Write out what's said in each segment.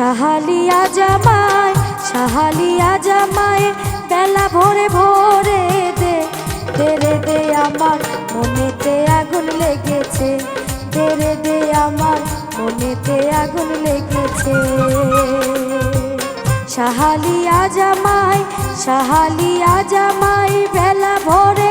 সাহালিয়া জামাই সাহালিয়া জামাই, বেলা ভোরে ভোরে দে তেরে দে আমার মনেতে আগুন লেগেছে তেরে দে আমার মনেতে আগুন লেগেছে। সাহালিয়া জামাই সাহালিয়া জামাই, বেলা ভোরে ভোরে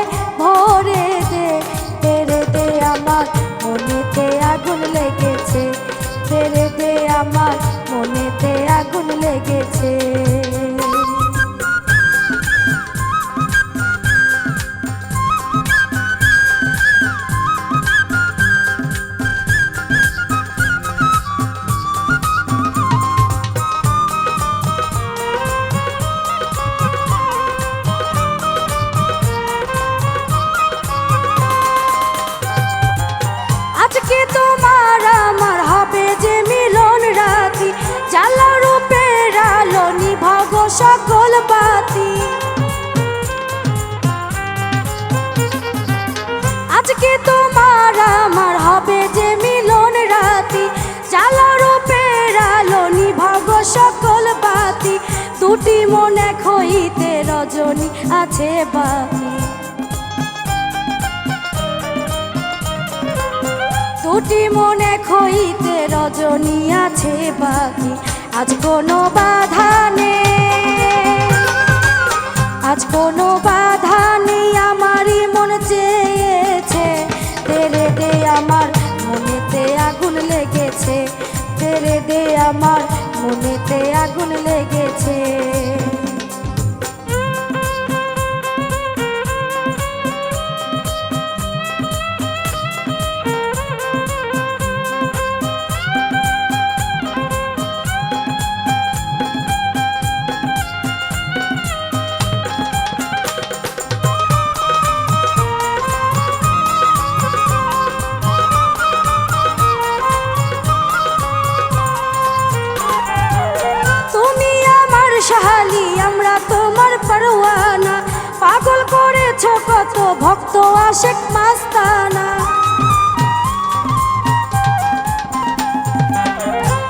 হইতে রজনী আছে বাকি দুটি মনে খইতে রজনী আছে বাকি আজ কোনো বাধা নেই। আজ কোনো বাধা নেই, আমারই মন চেয়েছে। তেরে দে আমার মনেতে আগুন লেগেছে। তেরে দে আমার মনেতে আগুন লেগেছে। করেছ কত ভক্ত মাস্তানা।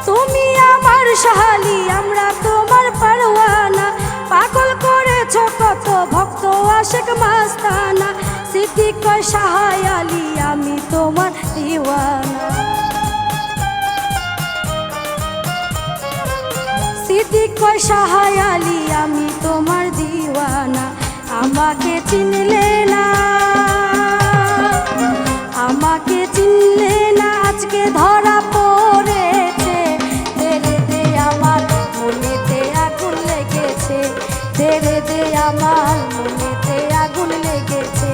তুমি আমার সাহালি আমরা তোমার পরওয়ানা পাগল করেছ কত ভক্ত আশেক মাস্তানা। আমি তোমার দিওয়ানা। সিদ্দিক সাহায় আলী, আমি তোমার দিওয়ানা আমাকে চিনলে না। আমাকে চিনলে না, আজকে ধরা পড়েছে। তেরে দে আমার মনেতে আগুন লেগেছে। তেরে দে আমার মনেতে আগুন লেগেছে।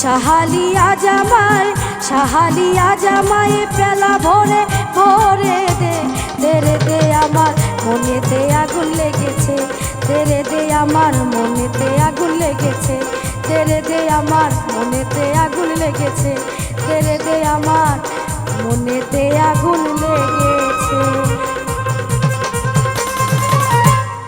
সাহালিয়া জামাই সাহালিয়া জামাই পেলা ভরে ভরে দে। তেরে দে আমার মনেতে আগুন লেগেছে। তেরে দে আমার মনেতে আগুন লেগেছে, তেরে দে আমার মনেতে আগুন লেগেছে, তেরে দে আমার মনেতে আগুন লেগেছে।